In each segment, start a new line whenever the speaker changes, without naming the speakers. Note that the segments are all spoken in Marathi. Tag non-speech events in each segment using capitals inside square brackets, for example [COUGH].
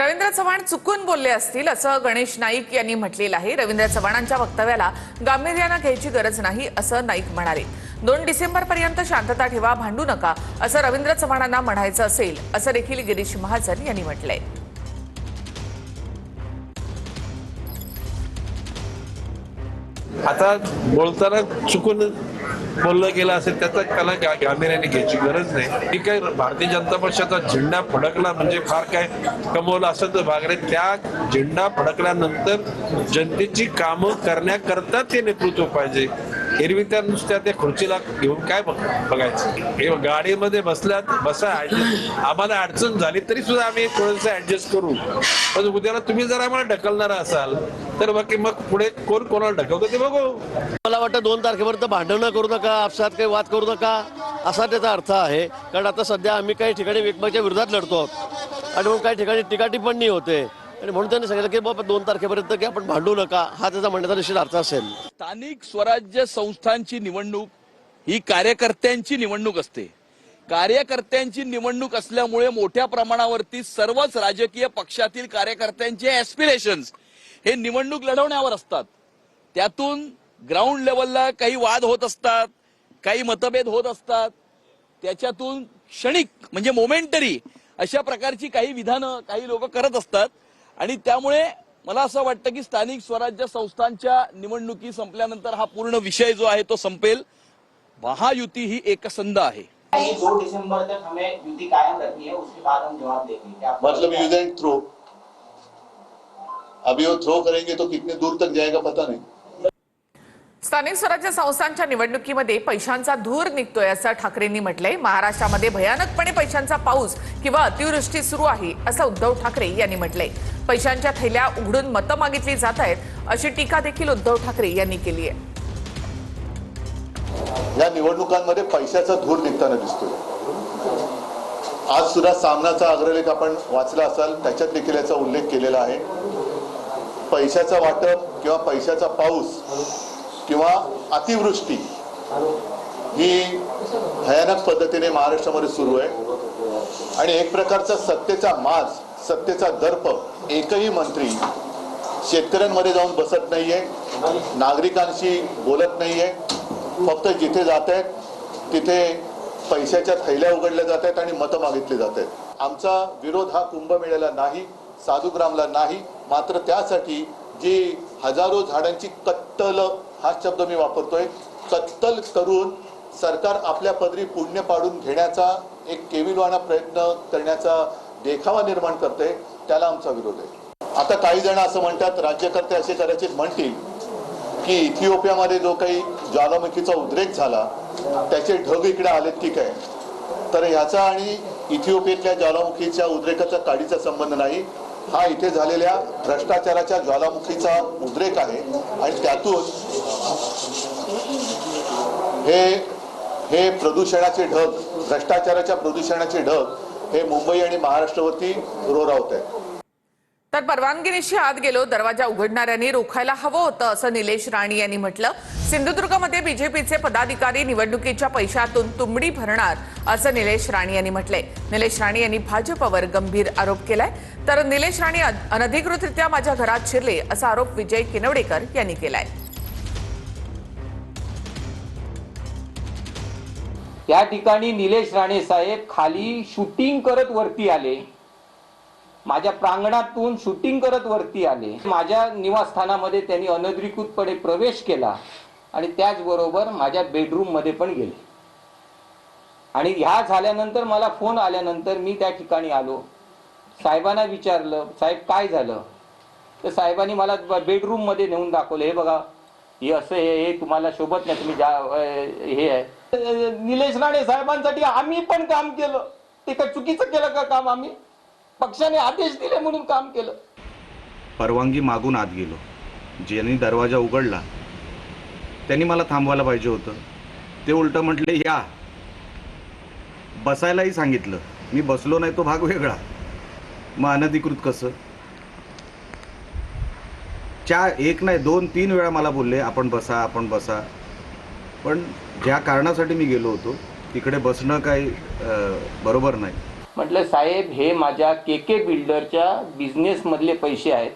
रवींद्र चव्हाण चुकून बोलले असतील असं गणेश नाईक यांनी म्हटलेलं आहे. रवींद्र चव्हाणांच्या वक्तव्याला गांभीर्यानं घ्यायची गरज नाही असं नाईक म्हणाले. दोन डिसेंबर पर्यंत शांतता ठेवा भांडू नका असं रवींद्र चव्हाणांना म्हणायचं असेल असं देखील गिरीश महाजन यांनी म्हटलंय.
आता बोलताना चुकून बोललं गेलं असेल त्याचा त्याला गांभीर्याने घ्यायची गरज नाही. ही आहे भारतीय जनता पक्षाचा झेंडा फडकला म्हणजे फार काय कमवलं असं तर भाग नाही. त्या झेंडा फडकल्यानंतर जनतेची कामं करण्याकरता ते नेतृत्व पाहिजे. एरवी त्या नुसत्या त्या खुर्चीला घेऊन काय बघ- बघायचं? हे गाडीमध्ये बसल्यात बसा आम्हाला अडचण झाली तरी सुद्धा आम्ही थोडस ऍडजस्ट करू. पण उद्याला तुम्ही जर आम्हाला ढकलणार असाल तर बाकी मग पुढे कोण कोणाला ढकलतो ते बघू.
मला वाटतं दोन तारखेपर्यंत भांडणं करू नका आपसात काही वाद करू नका असा त्याचा अर्थ आहे. कारण आता सध्या आम्ही काही ठिकाणी एकमेकाच्या विरोधात लढतो आहोत. आणि मग काही ठिकाणी टीकाटिप्पणी होते. आणि म्हणून त्यांनी सांगितलं की बाबा दोन तारखेपर्यंत की आपण भांडू नका. हा त्याचा म्हणण्याचा निश्चित अर्थ असेल.
स्थानिक स्वराज्य संस्थांची निवडणूक ही कार्यकर्त्यांची निवडणूक असते. कार्यकर्त्यांची निवडणूक असल्यामुळे मोठ्या प्रमाणावरती सर्वच राजकीय पक्षातील कार्यकर्त्यांचे ऍस्पिरेशन्स हे निवडणूक लढवण्यावर असतात. त्यातून ग्राउंड लेवलला काही वाद होत असतात काही मतभेद होत असतात. त्याच्यातून क्षणिक म्हणजे मोमेंटरी अशा प्रकारची काही विधानं काही लोक करत असतात. आणि त्यामुळे मला असं वाटतं की स्थानिक स्वराज्य संस्थांच्या निवडणुकी संपल्यानंतर हा पूर्ण विषय जो आहे तो संपेल. महायुती ही एकसंध आहे.
ये दो दिसंबर तक हमें युति कायम रखनी है उसके बाद हम जवाब देंगे क्या आपको
मतलब
लगता?
यूज एंड थ्रो अभी वो थ्रो करेंगे तो कितने दूर तक जाएगा पता नहीं.
स्थानिक स्वराज्य संस्थांच्या निवडणुकीमध्ये पैशांचा धूर निघतोय असं ठाकरेंनी म्हटलंय. महाराष्ट्रामध्ये भयानकपणे पैशांचा पाऊस किंवा अतिवृष्टी सुरू आहे असं उद्धव ठाकरे यांनी म्हटलंय. पैशांच्या थैल्या उघडून मतं मागितली जात आहेत अशी टीका देखील उद्धव ठाकरे यांनी केली आहे.
या निवडणुकांमध्ये पैशाचा धूर निघताना दिसतोय. आज सुद्धा सामनाचा अग्रलेख आपण वाचला असाल त्याच्यात देखील याचा उल्लेख केलेला आहे. पैशाचा वाटप किंवा पैशाचा पाऊस किंवा अतिवृष्टी ही भयानक पद्धतीने महाराष्ट्रामध्ये सुरू आहे. आणि एक प्रकारचा सत्तेचा माज सत्तेचा दर्प एकही मंत्री शेतकऱ्यांमध्ये जाऊन बसत नाहीये नागरिकांशी बोलत नाहीये. फक्त जिथे जात आहेत तिथे पैशाच्या थैल्या उघडल्या जात आहेत आणि मतं मागितली जात आहेत आमचा विरोध हा कुंभमेळ्याला नाही साधुग्रामला नाही मात्र त्यासाठी जी हजारो झाडांची कत्तल हा शब्द मी वापरतोय कत्तल करून सरकार आपल्या पदरी पुण्य पाडून घेण्याचा एक केविलवाणा प्रयत्न करण्याचा देखावा निर्माण करते त्याला आमचा विरोध आहे. आता काही जण असं म्हणतात राज्यकर्ते असे कदाचित म्हणतील की इथिओपियामध्ये जो काही ज्वालामुखीचा उद्रेक झाला त्याचे ढग इकडे आलेत की काय? तर ह्याचा आणि इथिओपियातल्या ज्वालामुखीच्या उद्रेकाचा काडीचा संबंध नाही. हा इथे झालेल्या भ्रष्टाचाराच्या ज्वालामुखीचा उद्रेक आहे आणि त्यातून हे हे प्रदूषणाचे ढग भ्रष्टाचाराच्या प्रदूषणाचे ढग हे मुंबई आणि महाराष्ट्रावरती रोरावत आहेत
तर परवानगीनिशी आत गेलो दरवाजा उघडणाऱ्यांनी रोखायला हवं होतं असं निलेश राणे यांनी म्हटलं. सिंधुदुर्गमध्ये बीजेपीचे पदाधिकारी निवडणुकीच्या पैशातून तुंबडी भरणार असं निलेश राणे यांनी म्हटलंय. निलेश राणे यांनी भाजपवर गंभीर आरोप केलाय. तर निलेश राणे अनधिकृतरित्या माझ्या घरात शिरले असा आरोप विजय किनवडेकर यांनी केलाय.
त्या ठिकाणी निलेश राणे साहेब खाली शूटिंग करत वरती आले. माझ्या प्रांगणातून शूटिंग करत वरती आले. माझ्या निवासस्थानामध्ये त्यांनी अनधिकृतपणे प्रवेश केला आणि त्याचबरोबर माझ्या बेडरूममध्ये पण गेले. आणि ह्या झाल्यानंतर मला फोन आल्यानंतर मी त्या ठिकाणी आलो. साहेबांना विचारलं साहेब काय झालं? तर साहेबांनी मला बेडरूममध्ये नेऊन दाखवलं हे बघा हे असं हे हे तुम्हाला शोभत नाही तुम्ही ज्या हे आहे. निलेश राणे साहेबांसाठी आम्ही पण काम केलं. ते काय चुकीचं केलं का काम आम्ही? पक्षाने आदेश दिले म्हणून काम केलं.
परवानगी मागून आत गेलो. ज्यांनी दरवाजा उघडला त्यांनी मला थांबवायला पाहिजे होतं. ते उलटं म्हटले या. बसायलाही सांगितलं. मी बसलो नाही तो भाग वेगळा. मग अनधिकृत कसं? चार एक नाही दोन तीन वेळा मला बोलले आपण बसा आपण बसा. पण ज्या कारणासाठी मी गेलो होतो तिकडे बसणं काही बरोबर नाही.
म्हटलं साहेब हे माझ्या के के बिल्डरच्या बिझनेसमधले पैसे आहेत.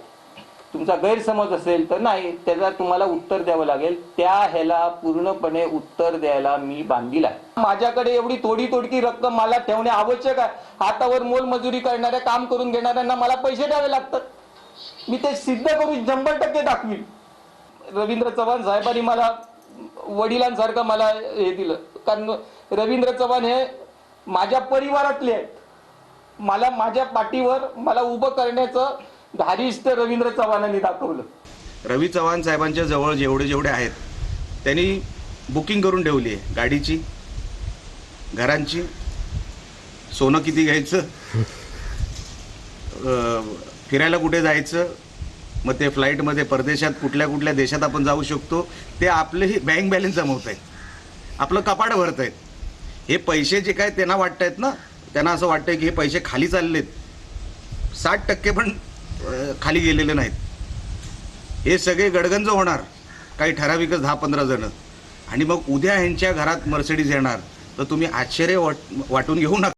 तुमचा गैरसमज असेल तर नाही त्याला तुम्हाला उत्तर द्यावं लागेल. त्या ह्याला पूर्णपणे उत्तर द्यायला मी बांधील आहे. माझ्याकडे एवढी थोडी तोडकी रक्कम मला ठेवणे आवश्यक आहे. हातावर मोलमजुरी करणाऱ्या काम करून घेणाऱ्यांना मला पैसे द्यावे लागतात. मी ते सिद्ध करून शंभर टक्के दाखवीन. रवींद्र चव्हाण साहेबांनी मला वडिलांसारखं मला हे दिलं. कारण रवींद्र चव्हाण हे माझ्या परिवारातले आहेत. मला माझ्या पाठीवर मला उभं करण्याचं धारिष्ट रवींद्र चव्हाणांनी दाखवलं.
रवी चव्हाण साहेबांच्या जवळ जेवढे जेवढे आहेत त्यांनी बुकिंग करून ठेवली आहे गाडीची घरांची. सोनं किती घ्यायचं? [LAUGHS] अं, फिरायला कुठे जायचं? मग ते फ्लाईटमध्ये परदेशात कुठल्या कुठल्या देशात आपण जाऊ शकतो? ते आपलेही बँक बॅलन्स जमवत आहेत आपलं कपाट भरत आहेत हे पैसे जे काय त्यांना वाटत आहेत ना त्यांना असं वाटतं की हे पैसे खाली चाललेत. साठ टक्के पण खाली गेलेले नाहीत. हे सगळे गडगंज होणार. काही ठराविकच दहा पंधरा जणं. आणि मग उद्या ह्यांच्या घरात मर्सिडीज येणार. तर तुम्ही आश्चर्य वाट वाटून घेऊ नका.